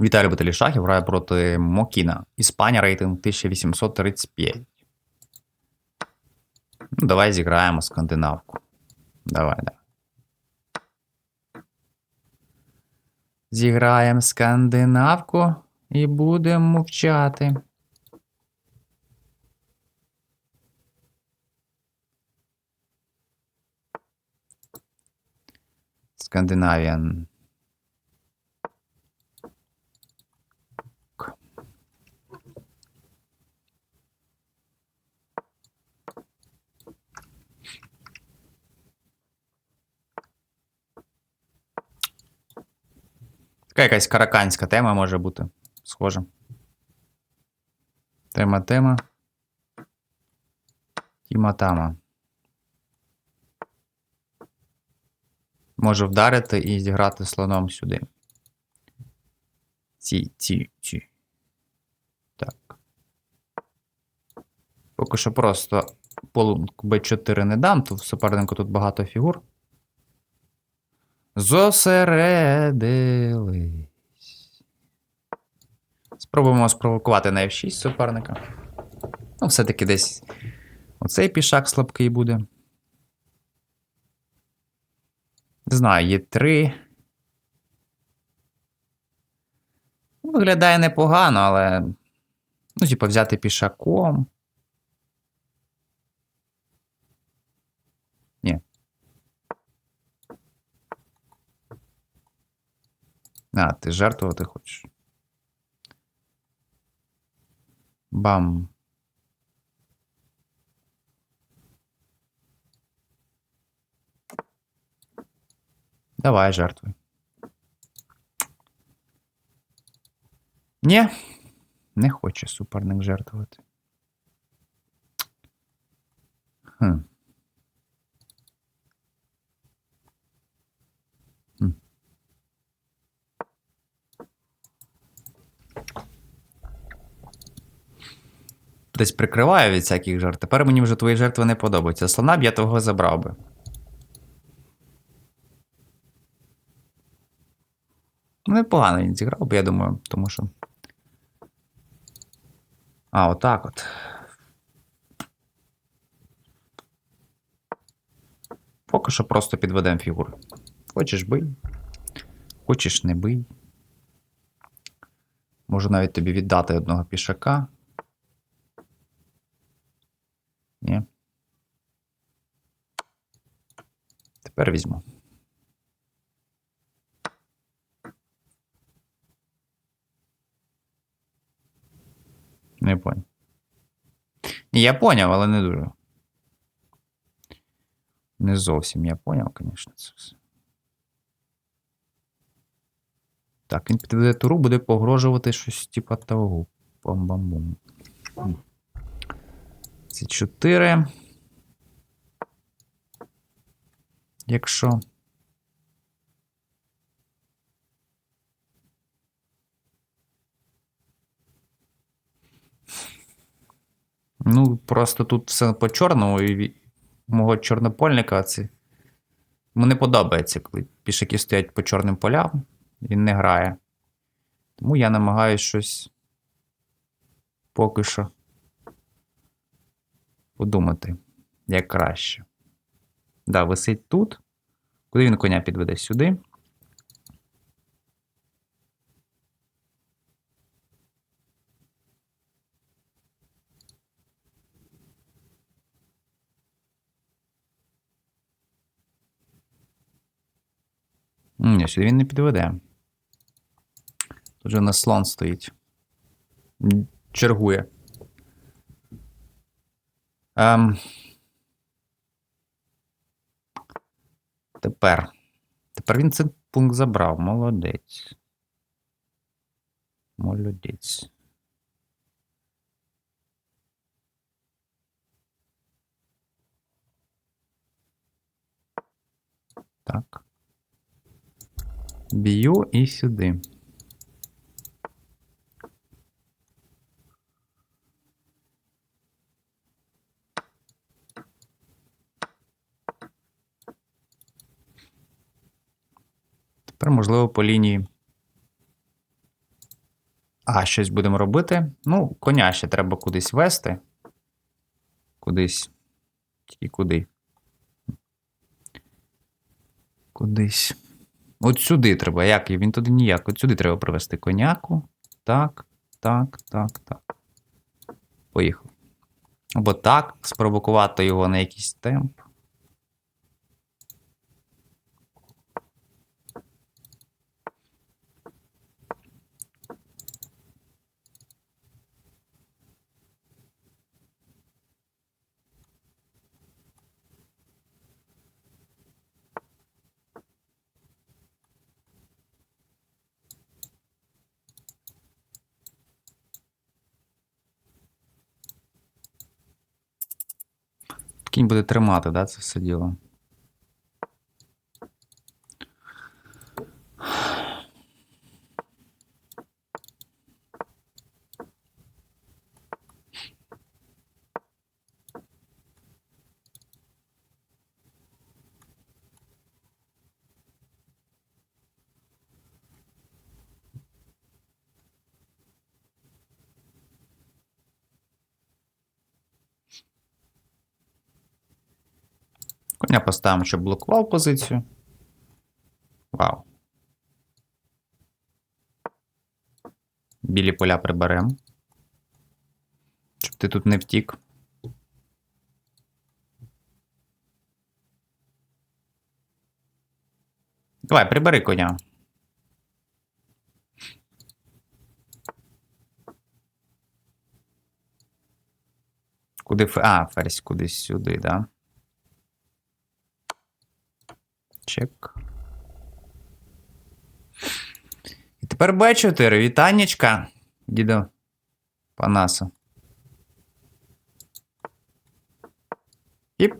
Віталій любителі шахів грає проти Мокіна. Іспанія рейтинг 1835. Ну, давай зіграємо скандинавку. Давай, давай. Зіграємо скандинавку і будемо мовчати. Скандинавіан. Така якась караканська тема може бути. Схожа. Тема тема. Тіма тама. Може вдарити і зіграти слоном сюди. Ці, ці, ці. Так. Поки що просто полунг Б4 не дам, тут в супернику тут багато фігур. Зосередились. Спробуємо спровокувати на F6 суперника. Ну, все-таки десь оцей пішак слабкий буде. Не знаю, є 3. Виглядає непогано, але. Ну, типу, взяти пішаком. А, ти жертвувати хочеш. Бам. Давай, жертвуй. Ні, не хоче суперник жертвувати. Хм. Десь прикриваю від всяких жертв. Тепер мені вже твої жертви не подобаються. Слона б я того забрав би. Ну, непогано він зіграв би, я думаю, тому що. А, отак от. Поки що просто підведемо фігуру. Хочеш бий. Хочеш не бий. Можу навіть тобі віддати одного пішака. Ні. Тепер візьму. Не поняв. Я поняв, але не дуже. Не зовсім я поняв, звісно, це все. Так, він підведе туру, буде погрожувати щось типа того. Бам-бам-бум. Це 4. Якщо. Ну, просто тут все по чорному, і мого чорнопольника це. Не подобається, коли пішаки стоять по чорним полям, він не грає. Тому я намагаюся щось поки що подумати, як краще. Да, висить тут. Куди він коня підведе? Сюди. Ні, сюди він не підведе. Тут же у нас слон стоїть. Чергує. Ем. Тепер. Тепер він цей пункт забрав. Молодець. Молодець. Так. Б'ю і сюди. Тепер, можливо, по лінії А, щось будемо робити. Ну, коня ще треба кудись вести. Кудись. Тільки куди. Кудись. От сюди треба. Як? Він туди ніяк. От сюди треба привести коняку. Так, так, так, так. Поїхав. Або так, спровокувати його на якийсь темп. Кінь буде тримати, да, це все діло. Коня поставимо, щоб блокував позицію. Вау. Білі поля приберемо. Щоб ти тут не втік. Давай, прибери коня. Куди. А, ферзь кудись сюди, да? Чек. І тепер Б4. Вітаннячка, дідо Панаса. Іп.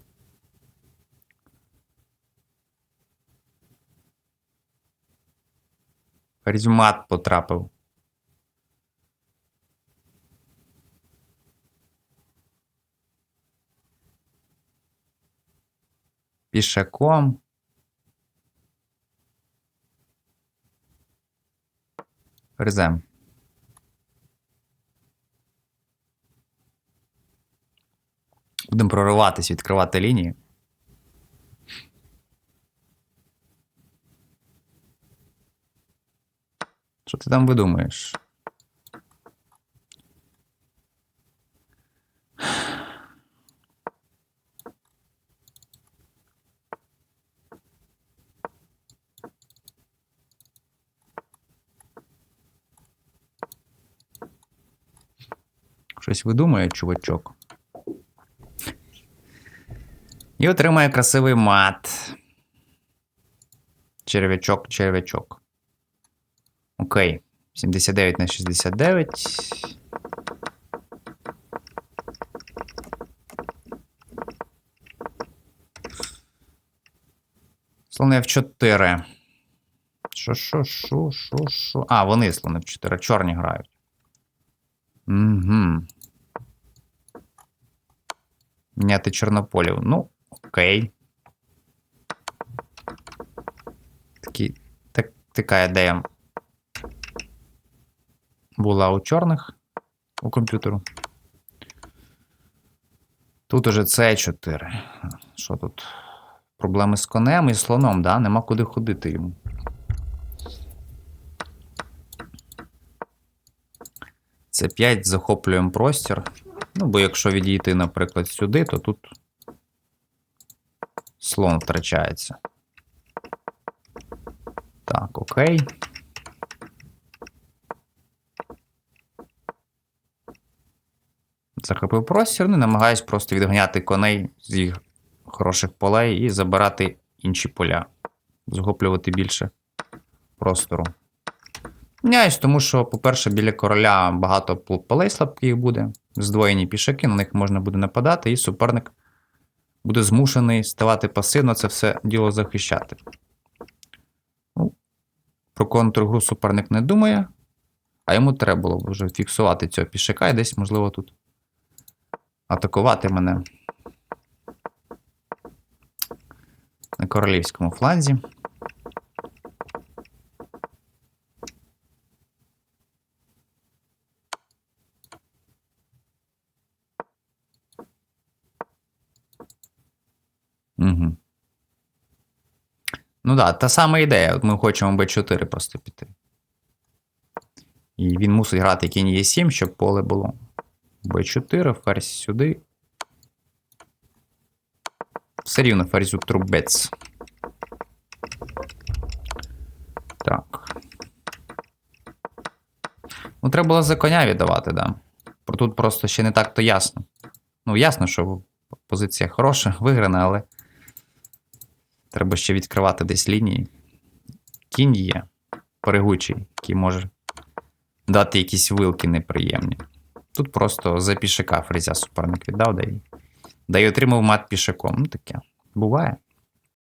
Ферзь потрапив. Пішаком. Ферзем. Будемо прориватись, відкривати лінії. Що ти там видумуєш? Щось видумує, чувачок. І отримає красивий мат. Черв'ячок, черв'ячок. Окей. 79 на 69. Слони F4. Що, що, що, що, що? А, вони слони F4. Чорні грають. Угу. Міняти чорнополів. Ну, окей. Такі, так, така ідея була у чорних у комп'ютеру. Тут уже c 4 Що тут? Проблеми з конем і слоном, да? Нема куди ходити йому. Це 5 захоплюємо простір. Ну, бо якщо відійти, наприклад, сюди, то тут слон втрачається. Так, окей. Захопив простір, ну, намагаюсь просто відганяти коней з їх хороших полей і забирати інші поля. Захоплювати більше простору. Міняюсь, тому що, по-перше, біля короля багато полей слабких буде. Здвоєні пішаки, на них можна буде нападати, і суперник буде змушений ставати пасивно це все діло захищати. Ну, Про контргру суперник не думає, а йому треба було вже фіксувати цього пішака і десь, можливо, тут атакувати мене на королівському фланзі. Ну так, да, та сама ідея. От ми хочемо b4 просто піти. І він мусить грати кінь Е7, щоб поле було. b4, ферзь сюди. Все рівно ферзюк трубець. Так. Ну, треба було за коня віддавати, да. Про тут просто ще не так то ясно. Ну, ясно, що позиція хороша, виграна, але треба ще відкривати десь лінії. Кінь є перегучий, який може дати якісь вилки неприємні. Тут просто за пішака фрезя суперник віддав, да й отримав мат пішаком. Ну таке. Буває.